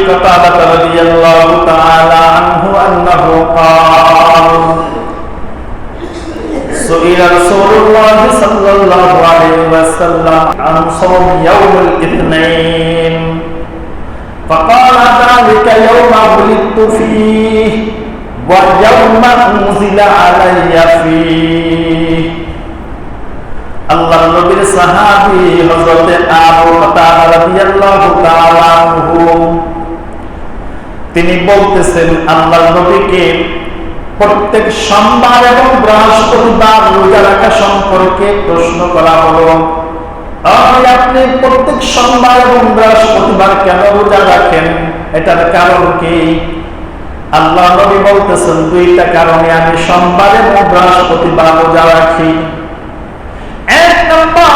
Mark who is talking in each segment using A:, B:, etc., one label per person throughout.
A: قتادة رضي الله تعالى عنه أنه قال سئل رسول الله صلى الله عليه وسلم عن صوم يوم الاثنين فقال ذلك يوم ولدت فيه ويوم أنزل علي فيه আল্লাহ নবীর সাহাবী হযরত আবু কাতাদা তিনি বলতেছেন আল্লাহ নবীকে প্রত্যেক সোমবার এবং বৃহস্পতিবার রোজা রাখা সম্পর্কে প্রশ্ন করা হলো আপনি প্রত্যেক সোমবার এবং বৃহস্পতিবার কেন রোজা রাখেন? এটার কারণ কি? আল্লাহ নবী বলতেছেন, দুইটা কারণে আমি সোমবার এবং বৃহস্পতিবার রোজা রাখি। এক নম্বর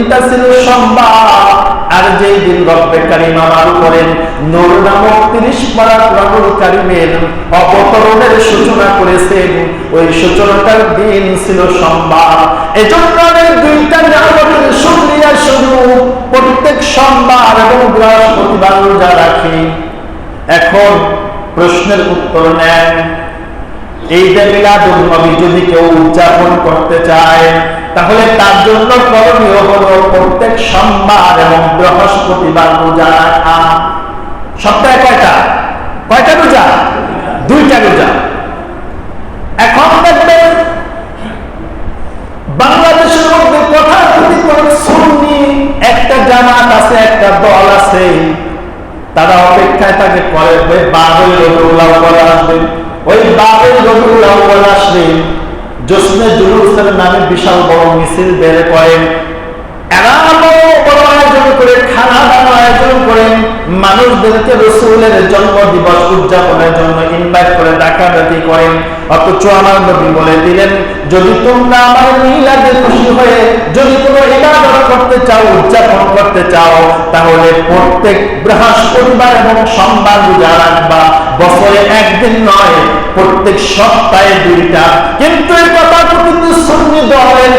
A: দিনটা ছিল সোমবার আর যেই দিন রব্বে কারিম আমার উপরে নূর নামক তিরিশ পারা কারিমের অবতরণের সূচনা করেছেন, ওই সূচনাটার দিন ছিল সোমবার এজন্য দুইটা নিয়ামতের শুরু প্রত্যেক সোমবার এবং বৃহস্পতিবার রোজা রাখি। এখন প্রশ্নের উত্তর নেন। নবী যদি কেউ উদযাপন করতে চায় তাহলে তার জন্য করণীয় হলো প্রত্যেক সোমবার এবং বৃহস্পতিবার রোজা রাখা। সপ্তাহে কয়টা? কয়টা রোজা? দুইটা রোজা। এখন দেখবেন বাংলাদেশের মধ্যে কথা সুন্নি একটা জামাত আছে, একটা দল আছে। তারা অপেক্ষায় করে ওই রবিউল্লাহ বলে আসবে। ওই বাবের রবিউল আউ্বাল আসলে জোসনে জুলুসের নামে বিশাল বড় মিছিল বের করেন বলে দিলেন, যদি তোমরা হয়ে যদি করতে চাও করতে চাও, তাহলে প্রত্যেক বৃহস্পতিবার এবং সোমবার রোজা রাখবা। বছরে একদিন নয়, প্রত্যেক সপ্তাহে দুইটা। কিন্তু এই কথা কিন্তু সুন্নি দলের,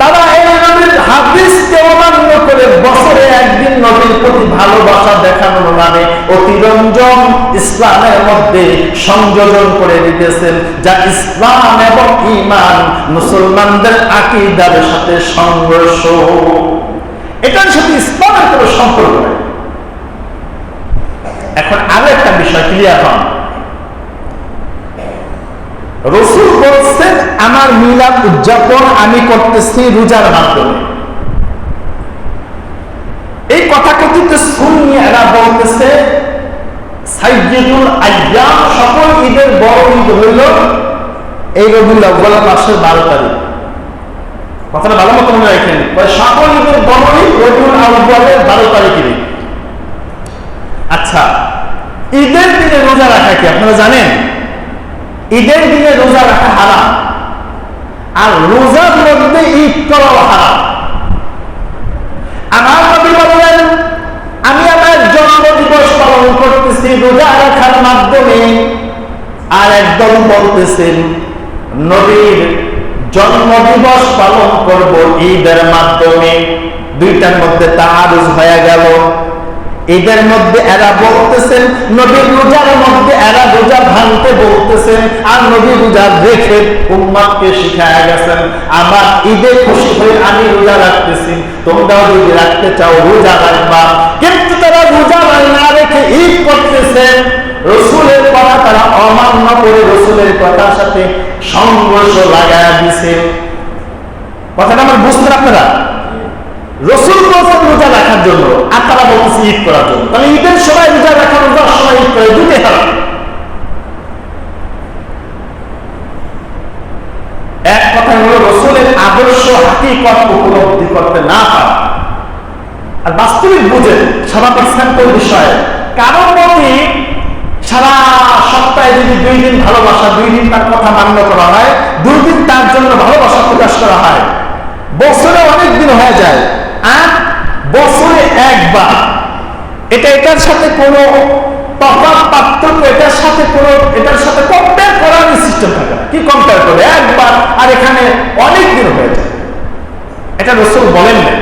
A: তারা এই নবীর হাদিসকে অমান্য করে বছরে একদিন নবীর প্রতি ভালোবাসা দেখানোর নামে অতিরঞ্জন ইসলামের মধ্যে সংযোজন করে দিতেছেন, যা ইসলাম এবং ইমান মুসলমানদের আকিদার সাথে সংঘর্ষ। এটার সাথে ইসলামের কোনো সম্পর্ক নেই এখন আরও একটা বিষয় রসুল বলছেন, আমার মিলাদ উদযাপন আমি করতেছি রোজার মাধ্যমে। এই কথা কথিত বলতেছে সকল ঈদের বড় ঈদ হইল এই মাসের বারো তারিখ। কথাটা ভালো মতো মনে রাখেন। সকল ঈদের বড় ঈদ রবিউল বারো তারিখের আচ্ছা ঈদের দিনে রোজা রাখা কি, আপনারা জানেন? ঈদের দিনে রোজা রাখা হারাম। আর রোজার মধ্যে ঈদ করাও হারাম। আমার নবী বললেন আমি আমার জন্ম দিবস পালন করতেছি, রোজা রাখার মাধ্যমে, আর একদল বলতেছেন, নবীর জন্ম দিবস পালন করব ঈদের মাধ্যমে। দুইটার মধ্যে তাহারুজ হয়ে গেল। ঈদের মধ্যে এরা বলতেছেন, নবী রোজার মধ্যে এরা রোজা ভাঙতে বলতেছেন, আর নবী রোজা রেখে উম্মাদকে শিখায় গেছেন, আমার ঈদে খুশি হয়ে আমি রোজা রাখতেছি, তোমরাও যদি রাখতে চাও রোজা রাখবা। কিন্তু তারা রোজা না রেখে ঈদ করতেছেন রসুলের কথা তারা অমান্য করে রসুলের কথার সাথে সংঘর্ষ লাগায় দিছে। কথাটা আমার বুঝতে আপনারা? রসুল রোজা রাখার জন্য, আর তারা বলতেছে ঈদ করার জন্য। তাহলে ঈদের সময় রোজা রাখা, রোজার সময় ঈদ করে দুটোই হারাম এক কথা হলো, রসুলের আদর্শ হাকিকত উপলব্ধি করতে না পারা। আর বাস্তবিক বুঝেন স্বাভাবিক স্যাম্পল বিষয়ে? কারণ প্রতি সারা সপ্তাহে যদি দুই দিন ভালোবাসা, দুই দিন তার কথা মান্য করা হয়, দুই দিন তার জন্য ভালোবাসা প্রকাশ করা হয়, বছরে অনেক দিন হয়ে যায়। আর বছরে একবার। এটা এটার সাথে কোনো তফাৎ পার্থক্য, এটার সাথে কোনো, এটার সাথে কম্পেয়ার করার সিস্টেম থাকে কি কম্পেয়ার করে? একবার, আর এখানে অনেক দিন হয়ে যায়। এটা রসুল বলেন না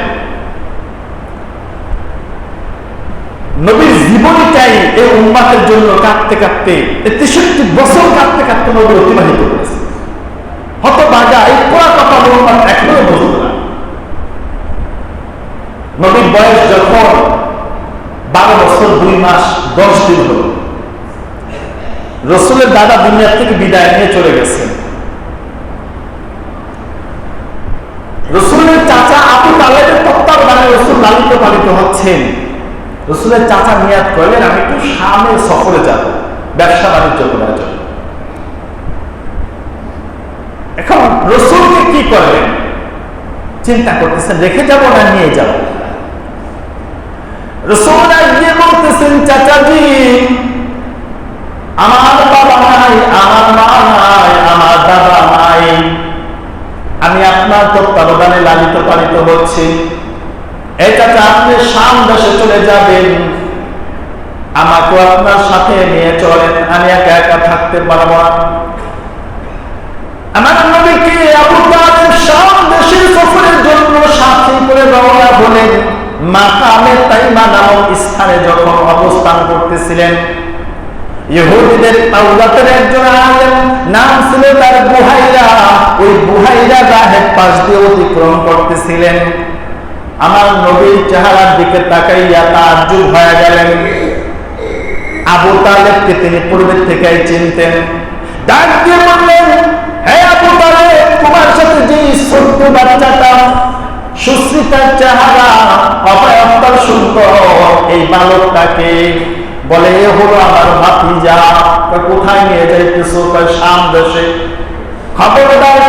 A: নবীর জীবনটাই এই উন্মাতের জন্য কাঁদতে কাঁদতে তেষট্টি বছর কাঁদতে কাঁদতে নবী অতিবাহিত করেছে। হতভাগা, এই পুরা কথা এখনও বলতে নবীর বয়স যখন বারো বছর, দুই মাস, দশ দিন হল, রসুলের দাদা দুনিয়ার থেকে বিদায় নিয়ে চলে গেছেন রসুলের চাচা আবু তালেবের তত্ত্বাবধানে রসুল লালিত পালিত হচ্ছেন। রসুলের চাচা নিয়াদ করলেন, আমি একটু সামনে সফরে যাব, ব্যবসা বাণিজ্য করার জন্য। এখন রসুলকে কি করবেন চিন্তা করতেছেন, রেখে যাব না, নিয়ে যাব? রসুল গিয়ে বলতেছেন, চাচাজি, আমার বাবা নাই, আমার মা নাই, আমার দাদা নাই। আমি আপনার তত্ত্বাবধানে লালিত পালিত হচ্ছি। এটাতে আপনি শাম দেশে চলে যাবেন। আমাকে আপনার সাথে নিয়ে চলেন, আমি একা একা থাকতে পারব না। আমার নবীকে আবু তালেব শাম দেশের সফরের জন্য সাথী করে রওনা হলেন। মাকামে তাইমা নামক স্থানে যখন অবস্থান করতেছিলেন, ইহুদিদের তাওরাতের একজন আলেম নাম ছিল তার বুহাইরা। ওই বুহাইরা রাহেব পাশ দিয়ে অতিক্রম করতেছিলেন। আমার নবীর চেহারার দিকে তাকাইয়া তাজ্জুব হয়ে গেলেন। আবু তালেবকে তিনি পূর্বের থেকেই চিনতেন। ডাক দিয়ে বললেন, হে আবু তালেব, তোমার সাথে যে ছোট্ট বাচ্চাটা সুশ্রিতার চেহারা অপায়ত্তার সুন্দর। এই বালকটাকে বলে, এ হলো আমার ভাতিজা। কোথায় নিয়ে যাইতেছো? সাম দেশে খবরদার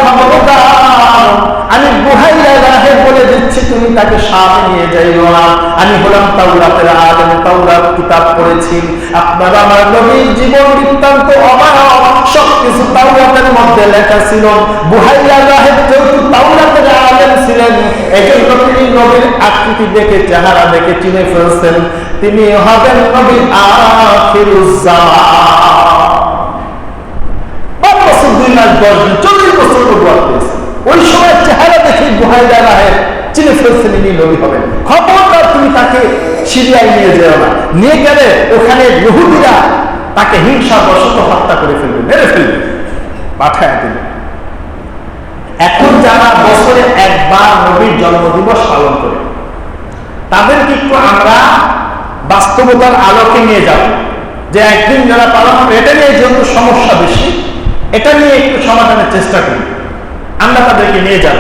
A: বলে তুমি তাকে সামনে নিয়ে যাইও না। আমি হলাম তাওরাতের আদম, তাওরাত কিতাব পড়েছি। আপনারা আমার নবীর জীবন বৃত্তান্ত অমায়ব সব কিছু তাওরাতের মধ্যে লেখা ছিল। বুহাইয়া রাহে যেহেতু তাওরাতের আলেম ছিলেন এজন্য তিনি নবীর আকৃতি দেখে, চেহারা দেখে চিনে ফেলছেন, তিনি হবেন নবীর আখিরুজ্জামান। বছর, দুই মাস, দশ দিন, চল্লিশ বছর ওই সময় চেহারা দেখে গুহাইদা রাহের চিনে ফেলছেন ইনি নবী হবেন। খবরদার তুমি তাকে সিরিয়ায় নিয়ে যেও না। নিয়ে গেলে ওখানে তাকে হিংসা হত্যা করে ফেলবে। মেরে ফেলবে। পাঠায় এখন যারা বছরে একবার নবীর পালন করে, তাদেরকে একটু আমরা বাস্তবতার আলোকে নিয়ে যাব। যে একদিন যারা পালন এটা নিয়ে যেহেতু সমস্যা বেশি, এটা নিয়ে একটু সমাধানের চেষ্টা করি। আমরা তাদেরকে নিয়ে যাব।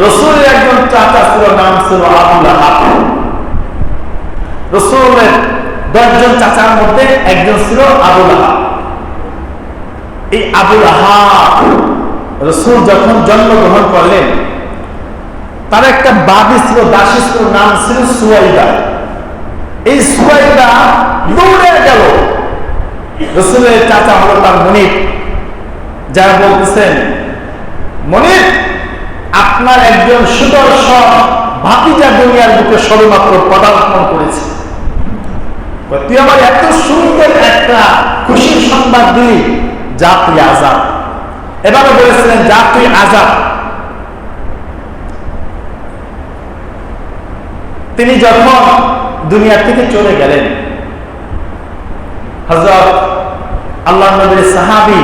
A: রসুলের একজন চাচা ছিল, নাম ছিল আবুল রসুলের দশজন চাচার মধ্যে একজন ছিল আবুল এই আবুল রসুল যখন জন্মগ্রহণ করলেন, তার একটা বাদী ছিল, দাসী ছিল, নাম ছিল সুয়াইদা। এই সুয়াইদা দৌড়ে গেল। রসুলের চাচা হলো তার মনির যারা বলতেছেন মনির আপনার একজন সুদর্শন ভাতিজা দুনিয়ার বুকে সবেমাত্র পদার্পণ করেছে। তুই আমার এত সুন্দর একটা খুশির সংবাদ দিলি, যা তুই আজাদ। এবারে বলেছিলেন, যা তুই আজাদ। তিনি যখন দুনিয়া থেকে চলে গেলেন। হজরত আল্লাহ নবীর সাহাবি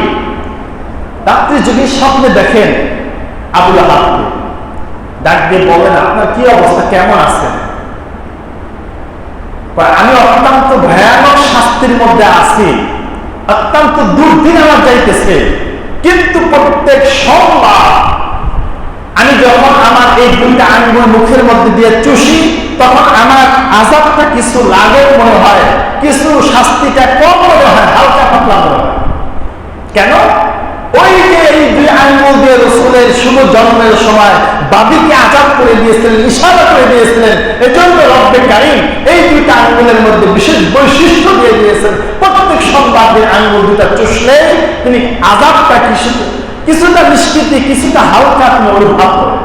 A: রাত্রি যদি স্বপ্নে দেখেন আবুল আহাবকে। ডাক দিয়ে বলেন, আপনার কি অবস্থা? কেমন আছেন? আমি অত্যন্ত ভয়ানক শাস্তির মধ্যে আছি। অত্যন্ত দুর্দিন আমার যাইতেছে। কিন্তু প্রত্যেক সোমবার আমি যখন আমার এই দুইটা আঙ্গুল মুখের মধ্যে দিয়ে চুষি, তখন আমার আজাবটা কিছু লাগে মনে হয়, কিছু শাস্তিটা কম মনে হয়, হালকা পাতলা মনে হয়। কেন? শুভ জন্মের সময় বাবিকে আজাদ করে দিয়েছিলেন, ইশারা করে দিয়েছিলেন, এজন্য রব্বে কারিম এই দুইটা আঙ্গুলের মধ্যে বিশেষ বৈশিষ্ট্য দিয়ে দিয়েছেন। প্রত্যেক সংবাদের আঙ্গুল দুটা চুষলে তিনি আজাবটা কিছু কিছুটা নিষ্কৃতি, কিছুটা হালকা আপনি অনুভব করেন।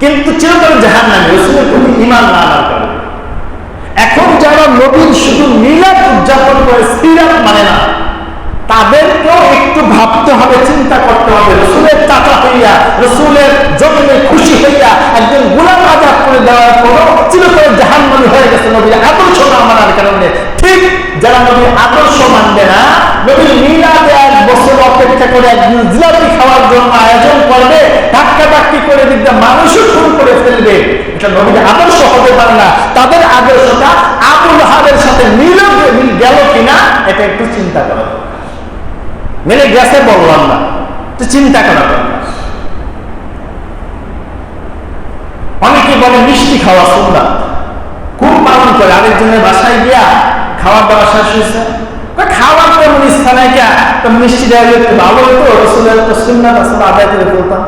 A: কিন্তু চিরতরে জাহান নামে রসুলের প্রতি ইমান না কারণে। এখন যারা নবীন শুধু মিলাদ উদযাপন করে, সিরাত মানে না। তাদেরকেও একটু ভাবতে হবে, চিন্তা করতে হবে। রসুলের চাচা হইয়া, রসুলের খুশি হইয়া একজন গুলাম আজাদ করে দেওয়ার পরও হয়ে গেছে নবীর কারণে। যারা নবীর আদর্শ মানবে না, নবীর মিলাদে এক বছর অপেক্ষা করে একদিন জিলাপি খাওয়ার জন্য আয়োজন করবে ধাক্কা ধাক্কি করে দিকটা মানুষও খুন করে ফেলবে। এটা নবীর আদর্শ হতে পারে না। তাদের আদর্শটা আবুল হাবের সাথে মিল গেল কিনা, এটা একটু চিন্তা করা। মিলে গেছে বললাম না। তো চিন্তা করা অনেকে বলে মিষ্টি খাওয়া সুন্দর খুব পালন করে আরেকজনের বাসায় গিয়া খাওয়ার দাওয়া শেষ হয়েছে। খাওয়ার তেমন ইচ্ছা কে তো মিষ্টি দেওয়া একটু ভালো হতো, রসুলের তো সুন্নাত আসলে আদায় করে ফেলতাম।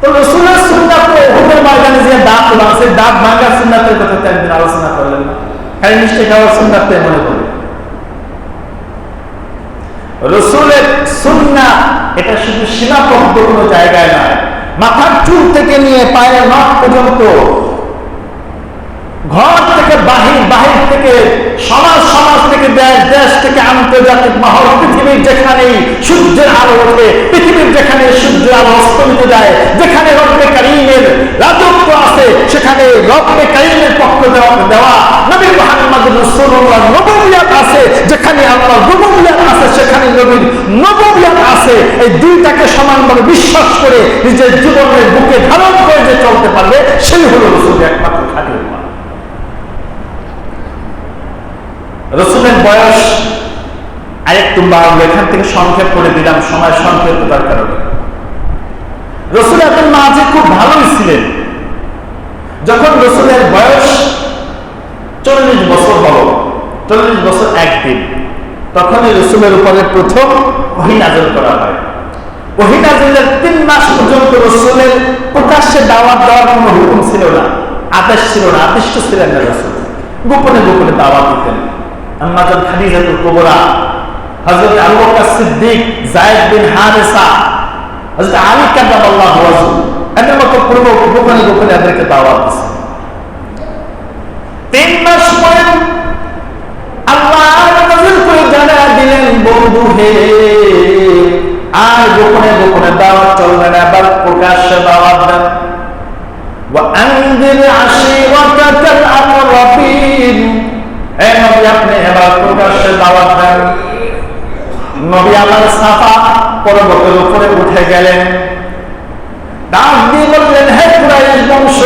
A: তো রসুলের সুন্নাত তো হুকুমের ময়দানে যে দাঁত ভাঙছে দাঁত ভাঙার সুন্নাতের কথা তো একদিন আলোচনা করলেন না। খালি মিষ্টি খাওয়ার সুন্নাত মনে করি রসুলের সুন্না, এটা শুধু সীমাবদ্ধ কোনো জায়গায় নয়, মাথার চুল থেকে নিয়ে পায়ের নখ পর্যন্ত, ঘর থেকে বাহির বাহির থেকে সমাজ সমাজ থেকে দেশ দেশ থেকে আন্তর্জাতিক মহল, পৃথিবীর যেখানেই সূর্যের আলো ওঠে, পৃথিবীর যেখানে সূর্যের আলো অস্তমিত যায়, যেখানে রব্বে কারিমের রাজত্ব আছে, সেখানে রব্বে কারিমের পক্ষ দেওয়া দেওয়া নবী মোহাম্মদ রাসূলুল্লাহ নবুয়ত আছে, যেখানে আল্লাহ নবুয়ত আছে, সেখানে নবীর নবুয়ত আছে এই দুইটাকে সমানভাবে বিশ্বাস করে নিজের জীবনের বুকে ধারণ করে যে চলতে পারবে, সেই হলো রসুল একমাত্র উম্মাহ। রসুলের বয়স আরেকটু বাড়লো এখান থেকে সংক্ষেপ করে দিলাম, সময় সংক্ষেপতার কারণে রসুল খুব ভালোই ছিলেন। যখন রসুলের বয়স চল্লিশ বছর হল, চল্লিশ বছর একদিন রসুলের উপরে প্রথম অহিনাজল করা হয়। অহিনাজলের তিন মাস পর্যন্ত রসুলের প্রকাশ্যে দাওয়াত দেওয়ার কোনো হুকুম ছিল না, আদেশ ছিল না, আদিষ্ট ছিলেন না রসুল। গোপনে গোপনে দাওয়াত দিতেন। কুবরা হযরত আবু বকর সিদ্দিক যায়েদ বিন হারেসা হযরত আলী কাদ্দামাল্লাহু ওয়াজহু এদের মতো পূর্ব গোপনে গোপনে এদেরকে দাওয়াত দিছে তিন মাস পরে আল্লাহ নাযিল করে জানা দিলেন বন্ধু হে আর গোপনে গোপনে দাওয়াত চলবে না এবার প্রকাশ্যে দাওয়াত দেন وأنذر عشيرتك الأقربين এ নবী আপনি এবার প্রকাশ্যে দাওয়াত দেন নবী আমার সাফা পর্বতের উপরে উঠে গেলেন। ডাক দিয়ে বললেন, হে কুরাইশ বংশ,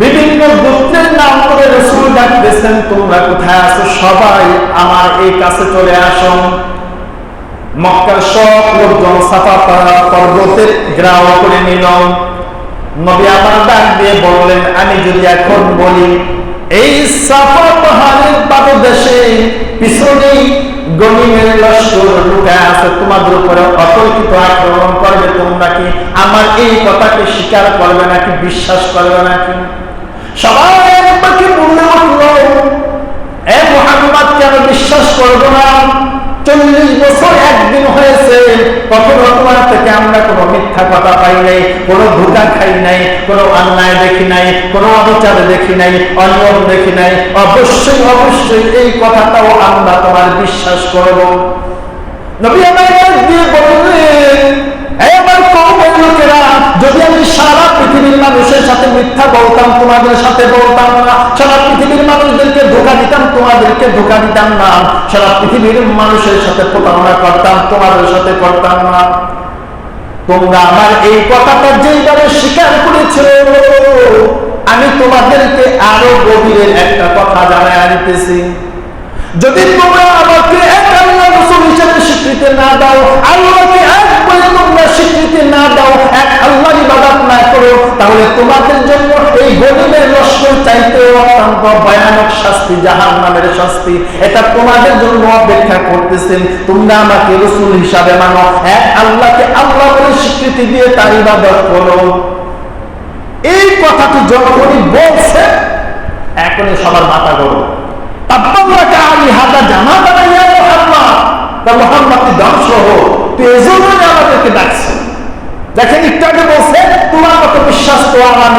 A: বিভিন্ন গোত্রের নাম করে রসুল ডাকতেছেন, তোমরা কোথায় আছো? সবাই আমার এই কাছে চলে আসো। মক্কার সব লোকজন সাফা পর্বতের গ্রাহ করে নিল। নবী আমার ডাক দিয়ে বললেন, আমি যদি এখন বলি এই সাফা পাহাড়ের পাদদেশে পিছনেই আছে, তোমাদের উপরে আক্রমণ করবে তোমরা কি? আমার এই কথাকে স্বীকার করবে নাকি, বিশ্বাস করবে নাকি? সবাই একবারকে এ মোহাম্মদ, কেন বিশ্বাস করব না? চল্লিশ কখনো তোমার থেকে আমরা কোনো মিথ্যা কথা পাই নাই, কোনো ধোকা খাই নাই, কোনো অন্যায় দেখি নাই, কোনো অবচার দেখি নাই, অনিয়ম দেখি নাই। অবশ্যই অবশ্যই এই কথাটাও আমরা তোমার বিশ্বাস করব। নবী আমার দিয়ে বললেন, "হে আমার কওমের লোকেরা যদি আমি সারা পৃথিবীর মানুষের সাথে মিথ্যা বলতাম, তোমাদের সাথে বলতাম না। সারা পৃথিবীর মানুষদেরকে ধোকা দিতাম, তোমাদেরকে ধোকা দিতাম না। সারা পৃথিবীর মানুষের সাথে প্রতারণা করতাম, তোমাদের সাথে করতাম না। তোমরা আমার এই কথাটা যেইভাবে স্বীকার করেছ, আমি তোমাদেরকে আরও গভীরের একটা কথা জানাই আনিতেছি। যদি তোমরা আমাকে এক আল্লাহ রসুল স্বীকৃতি না দাও, আল্লাহকে এক তোমরা স্বীকৃতি না দাও, এক আল্লাহ ইবাদত না করো, তাহলে তোমাদের জন্য এই গরিবের লস্কর চাইতে অত্যন্ত ভয়ানক শাস্তি জাহান নামের শাস্তি। এটা তোমাদের জন্য অপেক্ষা করতেছেন। তোমরা আমাকে রসুল হিসাবে মানো। এক আল্লাহকে আল্লাহ বলে স্বীকৃতি দিয়ে তার ইবাদত করো। এই কথাটি যখনই বলছে, এখনই সবার মাথা গরম। তাব্বাল্লাকা আলী হাদা জামা বানাইয়া মোহাম্মদ তা মোহাম্মদ তুই ধ্বংস হো তুই এজন্য আমাদেরকে ডাকছে। দেখেন একটু আগে বলছে তোমার মতো বিশ্বাস তো আমার